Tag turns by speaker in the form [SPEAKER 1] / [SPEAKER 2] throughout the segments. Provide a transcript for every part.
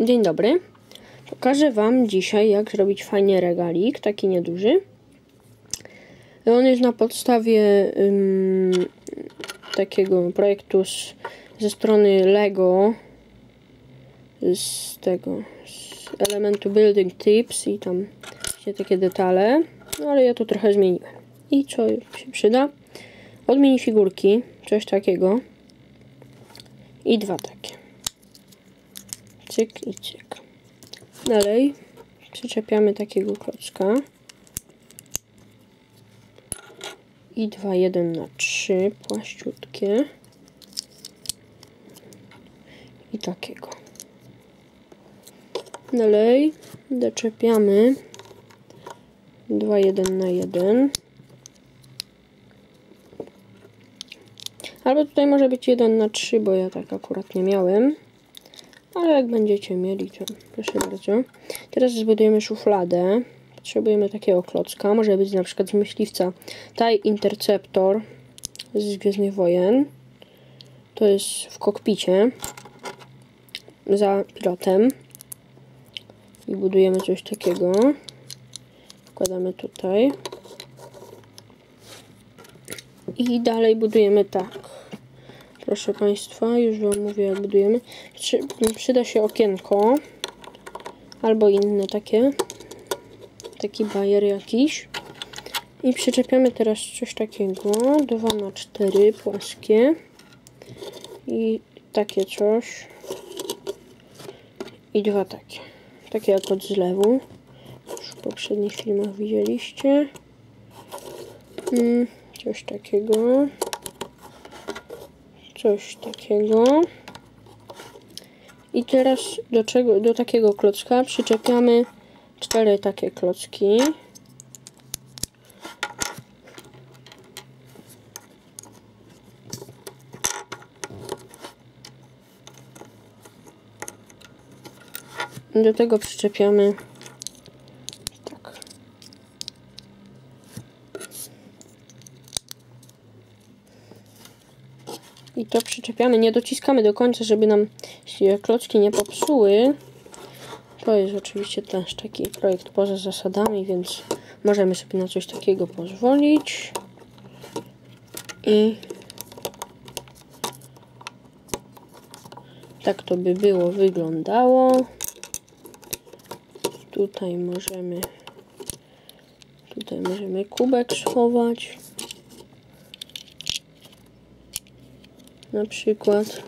[SPEAKER 1] Dzień dobry. Pokażę Wam dzisiaj, jak zrobić fajnie regalik, taki nieduży. On jest na podstawie ym, takiego projektu z, ze strony Lego, z tego, z elementu Building Tips i tam się takie detale, no ale ja to trochę zmieniłem. I co się przyda? Od minifigurki, coś takiego i dwa takie. Cyk i cyk. Dalej przyczepiamy takiego klocka. I dwa jeden na trzy płaściutkie. I takiego. Dalej doczepiamy dwa jeden na jeden. Albo tutaj może być 1 na 3, bo ja tak akurat nie miałem. Ale jak będziecie mieli, to proszę bardzo. Teraz zbudujemy szufladę. Potrzebujemy takiego klocka. Może być na przykład z myśliwca TIE Interceptor z Gwiezdnych Wojen. To jest w kokpicie za pilotem. I budujemy coś takiego. Wkładamy tutaj. I dalej budujemy tak. Proszę Państwa, już Wam mówię jak budujemy. Przyda się okienko. Albo inne takie. Taki bajer jakiś. I przyczepiamy teraz coś takiego. 2 na 4 płaskie. I takie coś. I dwa takie. Takie jak od zlewu. Już w poprzednich filmach widzieliście. Mm, coś takiego coś takiego. I teraz do, czego, do takiego klocka przyczepiamy cztery takie klocki. Do tego przyczepiamy I to przyczepiamy, nie dociskamy do końca, żeby nam się klocki nie popsuły. To jest oczywiście też taki projekt poza zasadami, więc możemy sobie na coś takiego pozwolić. I tak to by było wyglądało. Tutaj możemy tutaj możemy kubek schować. Na przykład,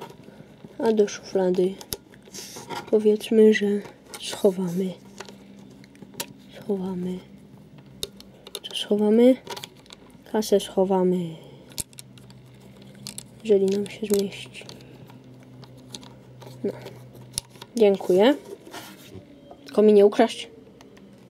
[SPEAKER 1] a do szuflady powiedzmy, że schowamy. Schowamy. Co schowamy? Kasę schowamy. Jeżeli nam się zmieści. No. Dziękuję. Tylko mi nie ukraść.